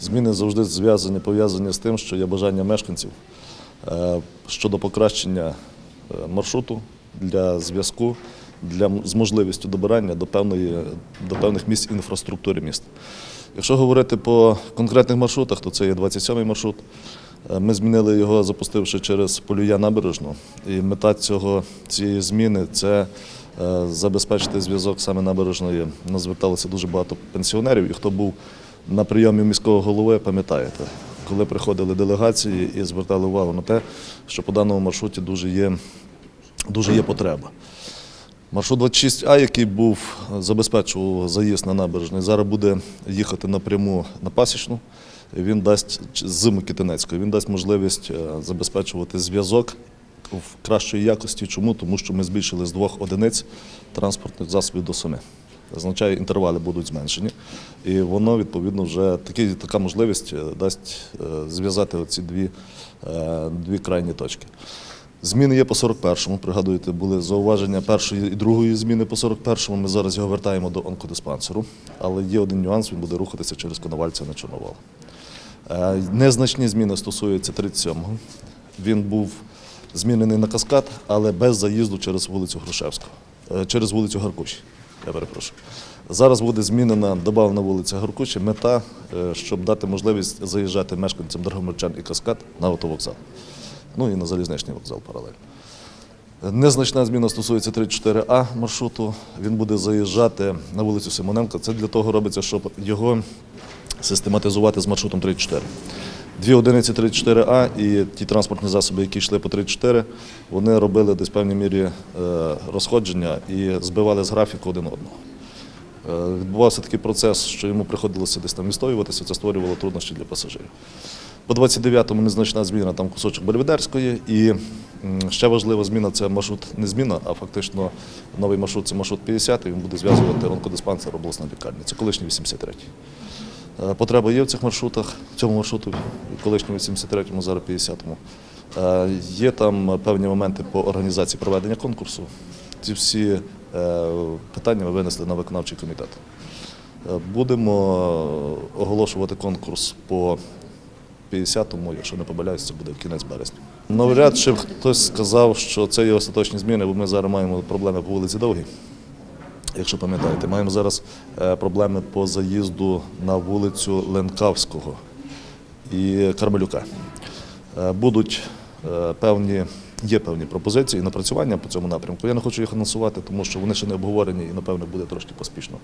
Зміни завжди зв'язані, пов'язані з тим, що є бажання мешканців е, щодо покращення е, маршруту для зв'язку, з можливістю добирання до, певної, до певних місць інфраструктури міста. Якщо говорити по конкретних маршрутах, то це є 27-й маршрут. Е, Ми змінили його, запустивши через Полюя набережну. І мета цього, цієї зміни це забезпечити зв'язок саме набережної. Нас зверталося дуже багато пенсіонерів, і хто був на прийомі міського голови, пам'ятаєте, коли приходили делегації і звертали увагу на те, що по даному маршруті дуже є, дуже є потреба. Маршрут 26А, який був, забезпечував заїзд на набережний, зараз буде їхати напряму на Пасічну. Він дасть з Микитинецької, він дасть можливість е, забезпечувати зв'язок в кращої якості. Чому? Тому що ми збільшили з двох одиниць транспортних засобів до семи. Означає, інтервали будуть зменшені, і воно відповідно вже такі, така можливість е, дасть е, зв'язати оці дві, е, дві крайні точки. Зміни є по 41-му. Пригадуєте, були зауваження першої і другої зміни по 41-му. Ми зараз його вертаємо до онкодиспансеру. Але є один нюанс, він буде рухатися через Коновальця на Чорновал. Незначні зміни стосуються 37-го. Він був змінений на каскад, але без заїзду через вулицю Грушевську, через вулицю Гаркуші. Я перепрошую. Зараз буде змінена додана вулиця Гаркуші. Мета, е, щоб дати можливість заїжджати мешканцям Драгомирчан і Каскад на автовокзал. Ну і на залізничний вокзал паралельно. Незначна зміна стосується 34А маршруту. Він буде заїжджати на вулицю Симоненка. Це для того робиться, щоб його систематизувати з маршрутом 34. Дві одиниці 34А і ті транспортні засоби, які йшли по 34, вони робили десь в певній мірі е, розходження і збивали з графіку один одного. Е, Відбувався такий процес, що йому приходилося десь там відстоюватися, це створювало труднощі для пасажирів. По 29-му незначна зміна, там кусочок Бельведерської. І ще важлива зміна це маршрут не зміна, а фактично новий маршрут це маршрут 50, і він буде зв'язувати онкодиспансер обласної лікарні. Це колишній 83-й. Е, Потреба є в цих маршрутах, в цьому маршруту, колишньому 83-му, зараз 50-му. Е, Є там певні моменти по організації проведення конкурсу. Ці всі е, питання ми винесли на виконавчий комітет. Будемо оголошувати конкурс по 50-му, якщо не помиляюсь, це буде в кінець березня. Навряд чи хтось сказав, що це є остаточні зміни, бо ми зараз маємо проблеми по вулиці Довгій. Якщо пам'ятаєте, маємо зараз е, проблеми по заїзду на вулицю Ленкавського і Кармелюка. Е, Будуть е, певні, є певні пропозиції і напрацювання по цьому напрямку. Я не хочу їх анонсувати, тому що вони ще не обговорені і, напевно, буде трошки поспішно.